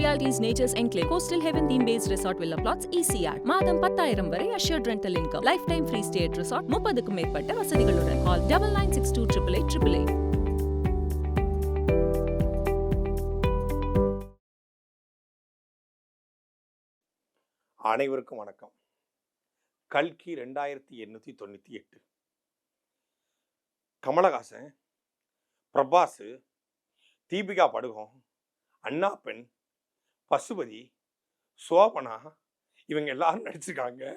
Realities nature's enclave coastal heaven theme based resort villa plots ECR மாதம் பத்தாயிரம் வரை assured rental income lifetime free stay resort முப்பதுக்கும் மேற்பட்ட வசதிகளுடன் call double nine six two triple eight triple eight அனைவருக்கும் வணக்கம் கல்கி ரெண்டாயிரத்தி எண்ணூற்றி தொண்ணூற்றி எட்டு கமலஹாசன் பிரபாஸு தீபிகா படுகோம் அண்ணா பெண் பசுபதி சோபனா இவங்க எல்லாரும் நடிச்சிருக்காங்க.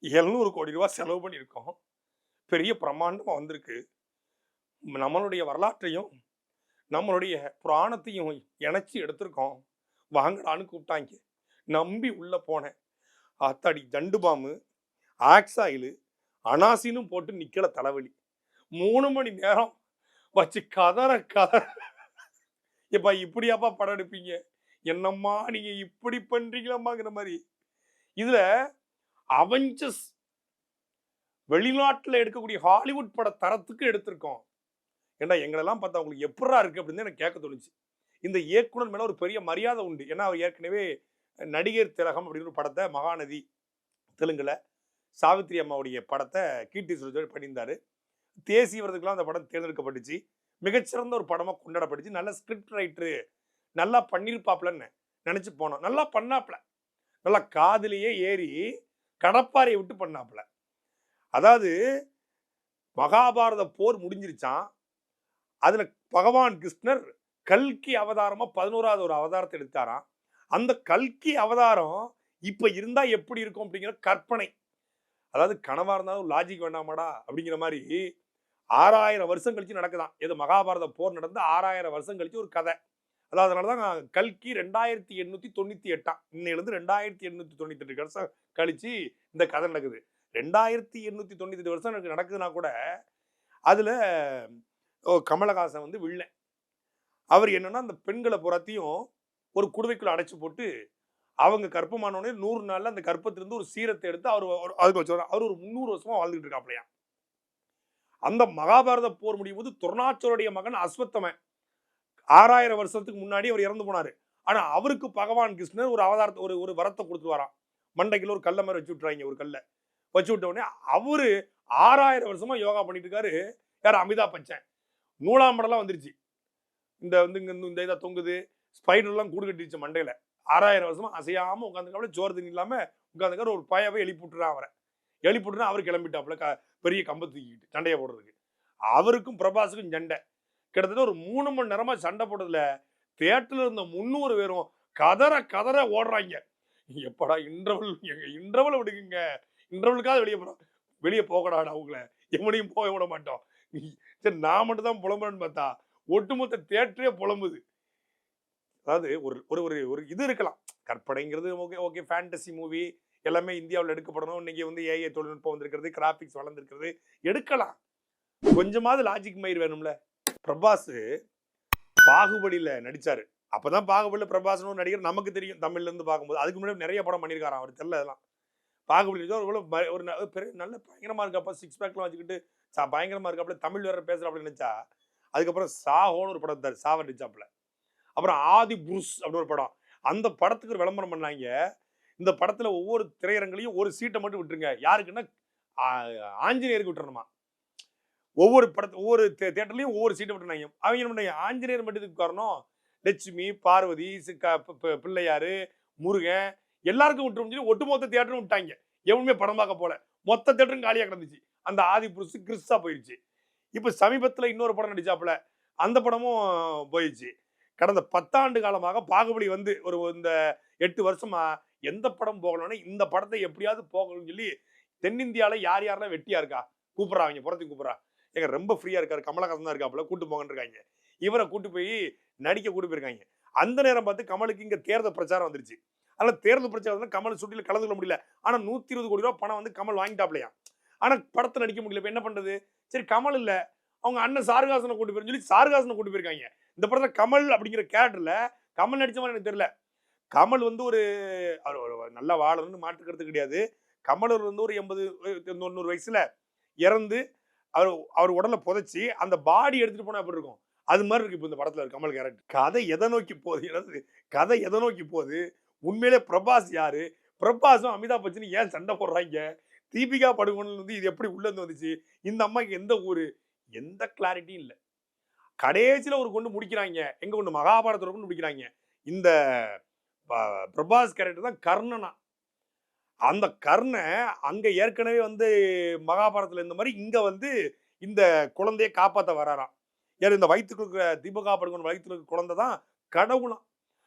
எழுநூறு கோடி ரூபா செலவு பண்ணியிருக்கோம். பெரிய பிரம்மாண்டமாக வந்திருக்கு. நம்மளுடைய வரலாற்றையும் நம்மளுடைய புராணத்தையும் இணைச்சி எடுத்திருக்கோம். வாங்கடான்னு கூப்பிட்டாங்க. நம்பி உள்ளே போனேன். அத்தாடி ஜண்டு பாம்பு ஆக்சாயிலு அனாசினும் போட்டு நிற்கல தலைவலி. மூணு மணி நேரம் வச்சு கதற கதற. எப்பா இப்படியாப்பா படம் எடுப்பீங்க? என்னம்மா நீங்க இப்படி பண்றீங்களாம்மாங்கிற மாதிரி. இதுல அவஞ்சஸ் வெளிநாட்டில் எடுக்கக்கூடிய ஹாலிவுட் பட தரத்துக்கு எடுத்திருக்கோம். ஏன்னா எங்களெல்லாம் பார்த்தா உங்களுக்கு எப்படா இருக்கு அப்படின்னு எனக்கு கேட்க தோணுச்சு. இந்த இயக்குனர் மேலே ஒரு பெரிய மரியாதை உண்டு. ஏன்னா அவர் ஏற்கனவே நடிகர் திலகம் அப்படின்னு ஒரு படத்தை மகாநதி தெலுங்குல சாவித்ரி அம்மாவுடைய படத்தை கீர்த்தி சுரேஷ் பண்ணியிருந்தாரு. தேசியவரதுக்கெல்லாம் அந்த படம் தேர்ந்தெடுக்கப்பட்டுச்சு. மிகச்சிறந்த ஒரு படமாக கொண்டாடப்பட்டுச்சு. நல்ல ஸ்கிரிப்ட் ரைட்டரு நல்லா பண்ணியிருப்பாப்லன்னு நினச்சி போனோம். நல்லா பண்ணாப்ல. நல்லா காதுலேயே ஏறி கடப்பாறையை விட்டு பண்ணாப்ல. அதாவது மகாபாரத போர் முடிஞ்சிருச்சான் அதில் பகவான் கிருஷ்ணர் கல்கி அவதாரமாக பதினோராவது ஒரு அவதாரத்தை எடுத்தாராம். அந்த கல்கி அவதாரம் இப்போ இருந்தால் எப்படி இருக்கும் அப்படிங்கிற கற்பனை. அதாவது கனவாக இருந்தாலும் லாஜிக் வேண்டாமாடா அப்படிங்கிற மாதிரி ஆறாயிரம் வருஷம் கழிச்சு நடக்குதான். எது மகாபாரத போர் நடந்து ஆறாயிரம் வருஷம் கழிச்சு ஒரு கதை. அதாவது அதனாலதான் கல்கி ரெண்டாயிரத்தி எண்ணூத்தி தொண்ணூத்தி எட்டாம். இன்னையிலிருந்து ரெண்டாயிரத்தி எண்ணூத்தி தொண்ணூத்தி எட்டு வருஷம் கழிச்சு இந்த கதை நடக்குது. ரெண்டாயிரத்தி எண்ணூத்தி தொண்ணூத்தி எட்டு வருஷம் எனக்கு நடக்குதுன்னா கூட அதுல ஓ, கமலஹாசன் வந்து வில்லன். அவர் என்னன்னா அந்த பெண்களை புறத்தையும் ஒரு குடுவைக்குள்ள அடைச்சு போட்டு அவங்க கற்பமானவனே நூறு நாள்ல அந்த கற்பத்திலேருந்து ஒரு சீரத்தை எடுத்து அவர் அதுக்கு வச்சு அவர் ஒரு முந்நூறு வருஷமா வாழ்ந்துட்டு இருக்காப்லையா அந்த மகாபாரத போர் முடியும் போது துர்ணாச்சருடைய மகன் அஸ்வத்தமன். ஆறாயிரம் வருஷத்துக்கு முன்னாடி அவர் இறந்து போனாரு. ஆனால் அவருக்கு பகவான் கிருஷ்ணர் ஒரு அவதாரத்தை ஒரு ஒரு வரத்தை கொடுத்து வரான் மண்டைக்குள்ள ஒரு கல்லை மாதிரி வச்சு விட்றாங்க ஒரு கல்லை. வச்சு விட்ட உடனே அவரு ஆறாயிரம் வருஷமா யோகா பண்ணிட்டு இருக்காரு. யார்? அமிதாப் பச்சன். நூலாம் படம்லாம் வந்துருச்சு. இந்த வந்து இங்கே இந்த- இந்த இதை தொங்குது ஸ்பைடர்லாம் கூடு கட்டிடுச்சு மண்டையில. ஆறாயிரம் வருஷமா அசையாம உட்காந்துக்காப்புல சோறு தண்ணி இல்லாமல் உட்காந்துக்காரு ஒரு பயவை எழுப்பிட்டுறான் அவரை. எழுப்பிட்டுனா அவர் கிளம்பிட்டாப்புல க பெரிய கம்பை தூக்கிட்டு சண்டையை போடுறதுக்கு. அவருக்கும் பிரபாஸுக்கும் சண்டை. கிட்டத்தட்ட ஒரு மூணு மணி நேரமா சண்டை போட்டதுல தேட்டர்ல இருந்த முந்நூறு பேரும் கதற கதற ஓடுறாங்க. எப்படா இன்டர்வல் எங்க இன்டர்வல் விடுங்க. இன்டர்வலுக்காவது வெளியே போறோம். வெளியே போகடாடா அவங்கள. எவனையும் போக விட மாட்டோம். சரி நான் மட்டும் தான் புலம்புறேன்னு பார்த்தா ஒட்டுமொத்த தேட்டரே புலம்புது. அதாவது ஒரு ஒரு ஒரு ஒரு இது இருக்கலாம். கற்பனைங்கிறது ஓகே ஓகே ஃபேண்டசி மூவி எல்லாமே இந்தியாவில் எடுக்கப்படணும். இன்னைக்கு வந்து ஏஐ தொழில்நுட்பம் வந்திருக்கிறது கிராஃபிக்ஸ் வளர்ந்துருக்கிறது. எடுக்கலாம். கொஞ்சமாவது லாஜிக் மயிர் வேணும்ல. பிரபாஸ் நடித்தார் அப்போ தான் பாகுபலியில் பிரபாஸ்னு ஒரு நடிகர் நமக்கு தெரியும் தமிழ்லேருந்து பார்க்கும்போது. அதுக்கு முன்னாடி நிறைய படம் பண்ணியிருக்காராம் அவர் தெரியல அதெல்லாம். பாகுபலி ஒரு ஒரு ந- பெரிய நல்ல பயங்கரமாக இருக்காப்பா சிக்ஸ் பேக்லாம் வச்சுக்கிட்டு சா- பயங்கரமாக இருக்காப்புல தமிழ் வேற பேசுகிறோம் அப்படின்னு நினச்சா அதுக்கப்புறம் சாஹோன்னு ஒரு படம் எடுத்தாரு சாவ நடிச்சாப்புல. அப்புறம் ஆதி புருஷ் அப்படின்னு ஒரு படம். அந்த படத்துக்கு ஒரு விளம்பரம் பண்ணாங்க. இந்த படத்தில் ஒவ்வொரு திரையரங்குலையும் ஒரு சீட்டை மட்டும் விட்டுருங்க. யாருக்குன்னா ஆஞ்சநேயருக்கு விட்டுறணுமா? ஒவ்வொரு படத்து ஒவ்வொரு தேட்டர்லையும் ஒவ்வொரு சீட்டை விட்டுனாங்க அவங்க என்ன பண்ணாங்க ஆஞ்சநேயர் மட்டும் காரணம். லட்சுமி பார்வதி சிக்கா பிள்ளையாரு முருகன் எல்லாருக்கும் விட்டு சொல்லி ஒட்டுமொத்த தேட்டரும் விட்டாங்க. எவனுமே படம் பார்க்க போல. மொத்த தேட்டரும் காலியாக கிடந்துச்சு. அந்த ஆதி புருஷு கிறிஸ்தா போயிடுச்சு இப்போ சமீபத்தில் இன்னொரு படம் நடிச்சாப்புல அந்த படமும் போயிடுச்சு கடந்த பத்தாண்டு காலமாக பாகுபலி வந்து ஒரு இந்த எட்டு வருஷமா எந்த படம் போகணும்னா இந்த படத்தை எப்படியாவது போகணும்னு சொல்லி தென்னிந்தியாவில் யார் யாரெல்லாம் வெட்டியா இருக்கா? கூப்பிட்றா அவங்க புறத்துக்கு கூப்பிட்றா. எங்க ரொம்ப ஃப்ரீயா இருக்காரு. கமலஹாசன் தான் இருக்காப்புல கூட்டு போங்கன்னு இருக்காங்க. இவரை கூட்டு போய் நடிக்க கூட்டு போயிருக்காங்க. அந்த நேரம் பார்த்து கமலுக்கு இங்க தேர்தல் பிரச்சாரம் வந்துருச்சு. அதனால தேர்தல் பிரச்சாரம் வந்து கமல் சுட்டியில் கலந்து கொள்ள முடியல. ஆனா நூத்தி இருபது கோடி ரூபாய் பணம் வந்து கமல் வாங்கிட்டாப்லையா? ஆனா படத்தை நடிக்க முடியல. இப்ப என்ன பண்றது? சரி கமல் இல்ல. அவங்க அண்ணன் சாருகாசனை கூட்டு போயிருன்னு சொல்லி சாருகாசனை கூட்டு போயிருக்காங்க. இந்த படத்துல கமல் அப்படிங்கிற கேரக்டர்ல கமல் நடிச்ச மாதிரி எனக்கு தெரியல. கமல் வந்து ஒரு நல்ல நல்லா வாழணும்னு மாற்றுக்கிறது கிடையாது. கமலர் வந்து ஒரு எண்பது தொண்ணூறு வயசுல இறந்து அவர் அவர் உடலை புதைச்சி அந்த பாடி எடுத்துட்டு போனா எப்படி இருக்கும்? அது மாதிரி இருக்கு இப்போ இந்த படத்துல இருக்கு கமல் கேரக்டர். கதை எதை நோக்கி போகுது? கதை எதை நோக்கி போகுது? உண்மையிலே பிரபாஸ் யாரு? பிரபாஸும் அமிதாப் பச்சனும் ஏன் சண்டை போடுறாங்க? தீபிகா படுகோனில் வந்து இது எப்படி உள்ள இருந்து வந்துச்சு? இந்த அம்மாக்கு எந்த ஊரு? எந்த கிளாரிட்டியும் இல்லை. கடைசியில் ஒரு கொண்டு முடிக்கிறாங்க. எங்க கொண்டு? மகாபாரதத்துல கொண்டு முடிக்கிறாங்க. இந்த ப- பிரபாஸ் கேரக்டர் தான் கர்ணனா. அந்த கர்ணை அங்கே ஏற்கனவே வந்து மகாபாரதத்தில் இந்த மாதிரி இங்கே வந்து இந்த குழந்தைய காப்பாற்ற வராராம். யார் இந்த வயிற்றுக்கு இருக்கிற தீபகா படுகோன் வயிற்றுல இருக்கிற குழந்தை தான் கடவுளாம்.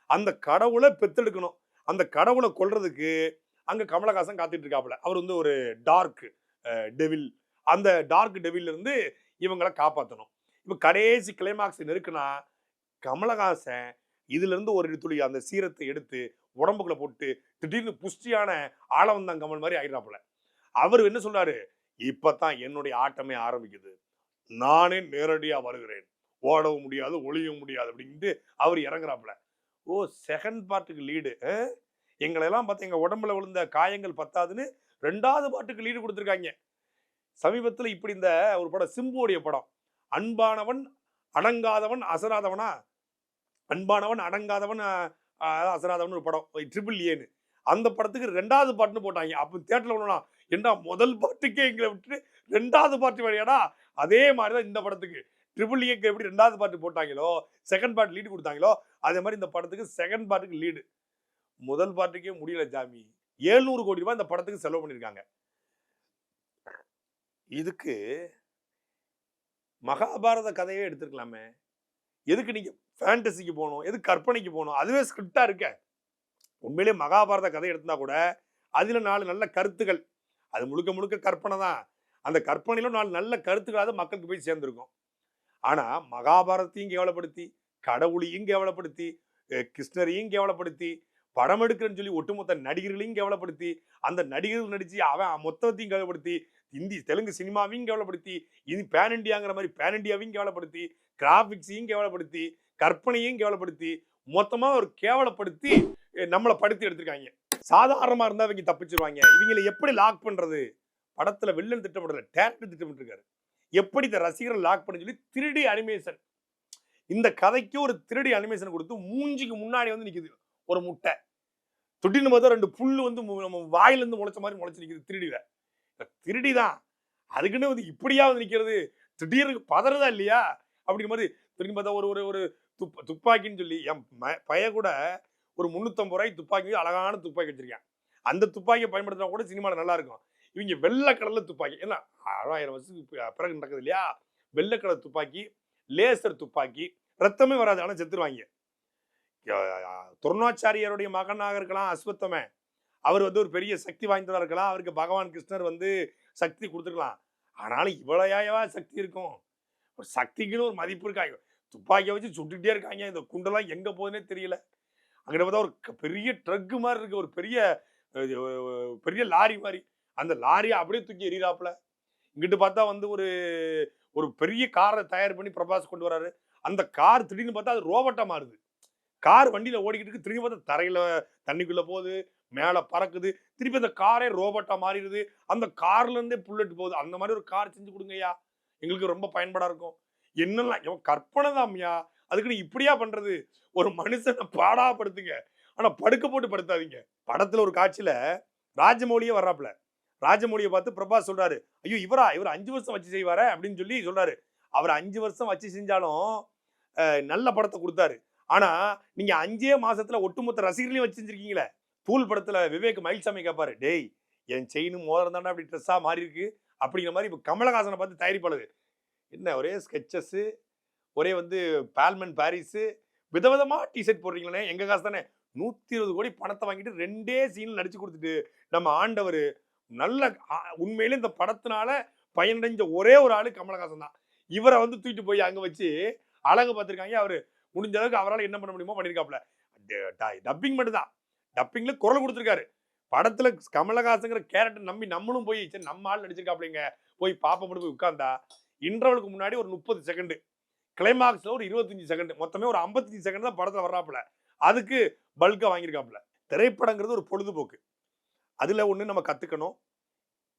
அந்த கடவுளை பெத்தெடுக்கணும். அந்த கடவுளை கொல்றதுக்கு அங்கே கமலஹாசன் காத்துட்டு இருக்காப்புல அவர் வந்து ஒரு டார்க் டெவில் அந்த டார்க் டெவில்ல இருந்து இவங்களை காப்பாற்றணும் இப்போ கடைசி கிளைமாக்ஸ் நெருக்குனா கமலஹாசன் இதுலேருந்து ஒரு துளி அந்த சீரத்தை எடுத்து உடம்புக்குள்ள போட்டு திடீர்னு புஷ்டியான ஆளவந்தான் கமல் மாதிரி ஆயிடுறாப்புல. அவர் என்ன சொல்றாரு? இப்பதான் என்னுடைய ஆட்டமே ஆரம்பிக்குது. நானே நேரடியா வருகிறேன். ஓடவும் முடியாது ஒளியவும் முடியாது அப்படின்ட்டு அவர் இறங்குறாப்புல. ஓ செகண்ட் பார்ட்டுக்கு லீடு எங்களை எல்லாம் பார்த்து எங்க உடம்புல விழுந்த காயங்கள் பத்தாதுன்னு ரெண்டாவது பாட்டுக்கு லீடு கொடுத்துருக்காங்க. சமீபத்தில் இப்படி இந்த ஒரு படம் சிம்புவோடைய படம். அன்பானவன் அடங்காதவன் அசராதவனா? அன்பானவன் அடங்காதவன் அசராதம்னு ஒரு படம். ட்ரிபிள் ஏன்னு அந்த படத்துக்கு ரெண்டாவது பாட்டுன்னு போட்டாங்க. அப்போ தேட்டரில் ஒன்றுனா என்ன முதல் பாட்டுக்கே எங்களை விட்டு ரெண்டாவது பாட்டு வழியாடா அதே மாதிரி தான் இந்த படத்துக்கு. ட்ரிபிள் ஏக்கு எப்படி ரெண்டாவது பாட்டு போட்டாங்களோ செகண்ட் பாட்டு லீடு கொடுத்தாங்களோ அதே மாதிரி இந்த படத்துக்கு செகண்ட் பார்ட்டுக்கு லீடு முதல் பாட்டுக்கே முடியல ஜாமி. ஏழ்நூறு கோடி ரூபாய் இந்த படத்துக்கு செலவு பண்ணியிருக்காங்க. இதுக்கு மகாபாரத கதையே எடுத்துருக்கலாமே. எதுக்கு நீங்கள் ஃபேண்டசிக்கு போகணும்? எதுக்கு கற்பனைக்கு போகணும்? அதுவே ஸ்கிரிப்டாக இருக்க. உண்மையிலே மகாபாரத கதை எடுத்திருந்தா கூட அதில் நாலு நல்ல கருத்துகள் அது முழுக்க முழுக்க கற்பனை தான். அந்த கற்பனையிலும் நாலு நல்ல கருத்துக்களாக மக்களுக்கு போய் சேர்ந்துருக்கும். ஆனால் மகாபாரதத்தையும் கேவலப்படுத்தி கடவுளையும் கேவலப்படுத்தி கிருஷ்ணரையும் கேவலப்படுத்தி படம் எடுக்கிறேன்னு சொல்லி ஒட்டுமொத்த நடிகர்களையும் கேவலப்படுத்தி அந்த நடிகர்கள் நடித்து அவன் மொத்தத்தையும் கேவலப்படுத்தி இந்தி தெலுங்கு சினிமாவையும் கேவலப்படுத்தி இது பேன் இண்டியாங்கிற மாதிரி பேன் இண்டியாவையும் கேவலப்படுத்தி கிராஃபிக்ஸையும் கேவலப்படுத்தி கற்பனையும் கேவலப்படுத்தி மொத்தமா ஒரு கேவலப்படுத்தி நம்மளை படுத்தி எடுத்திருக்காங்க. சாதாரணமா இருந்தா இவங்க தப்பிச்சிருவாங்க. இவங்களை எப்படி லாக் பண்றது? படத்துல வில்லன் திட்டமிடல டேரக்டர் திட்டமிட்டிருக்காரு. எப்படி இந்த ரசிகரை லாக் பண்ண சொல்லி திருடி அனிமேஷன் இந்த கதைக்கு ஒரு திருடி அனிமேஷன் கொடுத்து மூஞ்சிக்கு முன்னாடி வந்து நிக்குது ஒரு முட்டை. துட்டின்னு பார்த்தா ரெண்டு புல்லு வந்து மு- நம்ம வாயில இருந்து முளைச்ச மாதிரி முளைச்சு நிக்குது திருடில திருடி தான் அதுக்குன்னு வந்து இப்படியா வந்து நிக்கிறது. திடீர்னு பதறதா இல்லையா? அப்படிங்கிற மாதிரி திரும்பி பார்த்தா ஒரு ஒரு ஒரு துப்ப துப்பாக்கின்னு சொல்லி என் ம- பைய கூட ஒரு முந்நூற்றம்பது ரூபாய் துப்பாக்கி அழகான துப்பாக்கி வச்சிருக்கேன். அந்த துப்பாக்கியை பயன்படுத்தினா கூட சினிமாவில் நல்லா இருக்கும். இவங்க வெள்ளை துப்பாக்கி. ஏன்னா ஆறாயிரம் வருஷத்துக்கு பிறகு நடக்குது இல்லையா? வெள்ளை துப்பாக்கி லேசர் துப்பாக்கி ரத்தமே வராது. ஆனால் செத்துருவாங்க. துருணாச்சாரியருடைய மகனாக இருக்கலாம் அஸ்வத்தமே. அவர் வந்து ஒரு பெரிய சக்தி வாய்ந்தவராக இருக்கலாம். அவருக்கு பகவான் கிருஷ்ணர் வந்து சக்தி கொடுத்துருக்கலாம். ஆனாலும் இவ்வளையாவா சக்தி இருக்கும்? ஒரு சக்திக்குன்னு ஒரு மதிப்பு இருக்காங்க. துப்பாக்கியை வச்சு சுட்டுகிட்டே இருக்காங்க. இந்த குண்டெல்லாம் எங்க போகுதுன்னே தெரியல. அங்கிட்ட பார்த்தா ஒரு பெரிய ட்ரக் மாதிரி இருக்கு. ஒரு பெரிய பெரிய லாரி மாதிரி. அந்த லாரியை அப்படியே தூக்கி எறிகிறாப்புல இங்கிட்டு பார்த்தா வந்து ஒரு ஒரு பெரிய காரை தயார் பண்ணி பிரபாஸ் கொண்டு வராரு. அந்த கார் திடீர்னு பார்த்தா அது ரோபோட்டா மாறுது. கார் வண்டியில ஓடிக்கிட்டு இருக்கு. திரும்பி பார்த்தா தரையில தண்ணிக்குள்ள போகுது. மேலே பறக்குது. திருப்பி அந்த காரே ரோபோட்டா மாறிடுது. அந்த கார்ல இருந்தே புல்லட் போகுது. அந்த மாதிரி ஒரு கார் செஞ்சு கொடுங்கய்யா. எங்களுக்கு ரொம்ப பயன்படா இருக்கும். என்னெல்லாம் இவன் கற்பனை தான்யா அதுக்குன்னு இப்படியா பண்றது? ஒரு மனுஷனை பாடாப்படுத்துங்க ஆனா படுக்க போட்டு படுத்தாதீங்க. படத்துல ஒரு காட்சியில ராஜமௌலியே வர்றாப்புல. ராஜமௌலியை பார்த்து பிரபாஸ் சொல்றாரு ஐயோ இவரா? இவர் அஞ்சு வருஷம் வச்சு செய்வார அப்படின்னு சொல்லி சொல்றாரு. அவர் அஞ்சு வருஷம் வச்சு செஞ்சாலும் நல்ல படத்தை கொடுத்தாரு. ஆனா நீங்க அஞ்சே மாசத்துல ஒட்டுமொத்த ரசிகர்களையும் வச்சு செஞ்சிருக்கீங்களே. தூள் படத்துல விவேக் மயில்சாமி கேட்பாரு டேய் என் செயினும் மோதிரம் தானே அப்படி ட்ரெஸ்ஸா மாறி இருக்கு அப்படிங்கிற மாதிரி இப்போ கமலஹாசனை பார்த்து தயாரிப்பாளர் என்ன ஒரே ஸ்கெச்சஸ்ஸு ஒரே வந்து பால்மன் பாரிஸு விதவிதமாக டிஷர்ட் போடுறீங்களே எங்கள் காசு தானே? நூற்றி இருபது கோடி பணத்தை வாங்கிட்டு ரெண்டே சீனில் நடிச்சு கொடுத்துட்டு நம்ம ஆண்டவர். நல்ல உண்மையிலே இந்த படத்தினால பயனடைஞ்ச ஒரே ஒரு ஆள் கமலஹாசன் தான். இவரை வந்து தூக்கிட்டு போய் அங்கே வச்சு அழகு பார்த்துருக்காங்க. அவர் முடிஞ்ச அளவுக்கு அவரால் என்ன பண்ண முடியுமோ பண்ணியிருக்காப்புல டப்பிங் மட்டும் தான் டப்பிங்கில் குரல் கொடுத்துருக்காரு. படத்துல கமலஹாசங்கிற கேரக்டர் நம்பி நம்மளும் போய் சரி நம்ம ஆள் நடிச்சிருக்காப்லைங்க போய் பாப்பா மட்டும் போய் உட்காந்தா இன்டர்வலுக்கு முன்னாடி ஒரு முப்பது செகண்டு கிளைமாக்ஸ்ல ஒரு இருபத்தஞ்சு செகண்ட் மொத்தமே ஒரு ஐம்பத்தஞ்சு செகண்ட் தான் படத்துல வர்றாப்புல. அதுக்கு பல்கா வாங்கியிருக்காப்புல. திரைப்படங்கிறது ஒரு பொழுதுபோக்கு. அதுல ஒண்ணு நம்ம கத்துக்கணும்.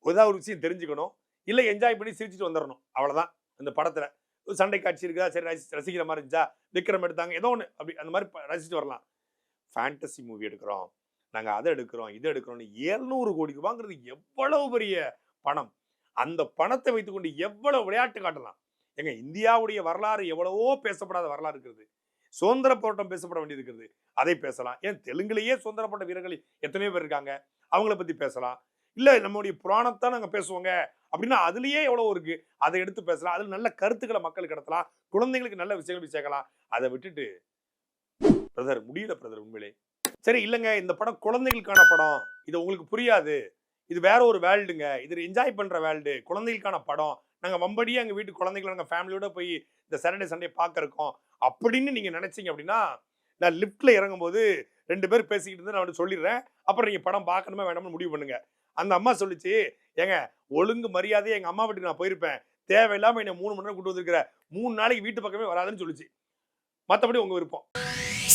ஏதாவது ஒரு விஷயம் தெரிஞ்சுக்கணும். இல்ல என்ஜாய் பண்ணி சிரிச்சுட்டு வந்துடணும் அவ்வளவுதான். இந்த படத்துல. ஒரு சண்டை காட்சி இருக்குதா? சரி ரசி ரசிக்கிற மாதிரி இருந்துச்சா? விக்ரம் எடுத்தாங்க. ஏதோ ஒன்று அப்படி அந்த மாதிரி ரசிச்சுட்டு வரலாம். ஃபேண்டசி மூவி எடுக்கிறோம். நாங்கள் அதை எடுக்கிறோம் இதை எடுக்கிறோம்னு ஏழ்நூறு கோடி ரூபாங்கிறது எவ்வளவு பெரிய பணம்? அந்த பணத்தை வைத்துக்கொண்டு எவ்வளவு விளையாட்டு காட்டலாம்? எங்க இந்தியாவுடைய வரலாறு எவ்வளவோ பேசப்படாத வரலாறு இருக்கிறது. சுதந்திர போராட்டம் பேசப்பட வேண்டியது இருக்கிறது. அதை பேசலாம். ஏன் தெலுங்குலேயே சுதந்திர போராட்ட வீரர்கள் எத்தனையோ பேர் இருக்காங்க. அவங்கள பத்தி பேசலாம். இல்ல நம்மளுடைய புராணத்தை நாங்கள் பேசுவோங்க. அப்படின்னா அதுலயே எவ்வளவு இருக்கு? அதை எடுத்து பேசலாம். அதுல நல்ல கருத்துக்களை மக்களுக்கு கடத்தலாம் குழந்தைங்களுக்கு நல்ல விஷயங்கள் சேர்க்கலாம். அதை விட்டுட்டு பிரதர் முடியல பிரதர் உண்மையிலே. சரி இல்லைங்க. இந்த படம் குழந்தைகளுக்கான படம். இது உங்களுக்கு புரியாது. இது வேற ஒரு வேர்ல்டுங்க. இது என்ஜாய் பண்ணுற வேர்ல்டு. குழந்தைகளுக்கான படம். நாங்கள் வம்படியே எங்கள் வீட்டு குழந்தைகளை நாங்கள் ஃபேமிலியோட போய் இந்த சாட்டர்டே சண்டே பார்க்குறோம் அப்படின்னு நீங்கள் நினைச்சீங்க அப்படின்னா நான் லிஃப்ட்டில் இறங்கும்போது ரெண்டு பேர் பேசிக்கிட்டு இருந்து நான் வந்து சொல்லிடுறேன். அப்புறம் நீங்கள் படம் பார்க்கணுமே வேணாம்னு முடிவு பண்ணுங்க. அந்த அம்மா சொல்லுச்சு ஏங்க ஒழுங்கு மரியாதையை எங்கள் அம்மா வீட்டுக்கு நான் போயிருப்பேன். தேவையில்லாம என்னை மூணு மணி நேரம் கூட்டு வந்திருக்கிற. மூணு நாளைக்கு வீட்டு பக்கமே வராதுன்னு சொல்லுச்சு. மற்றபடி உங்கள் விருப்பம்.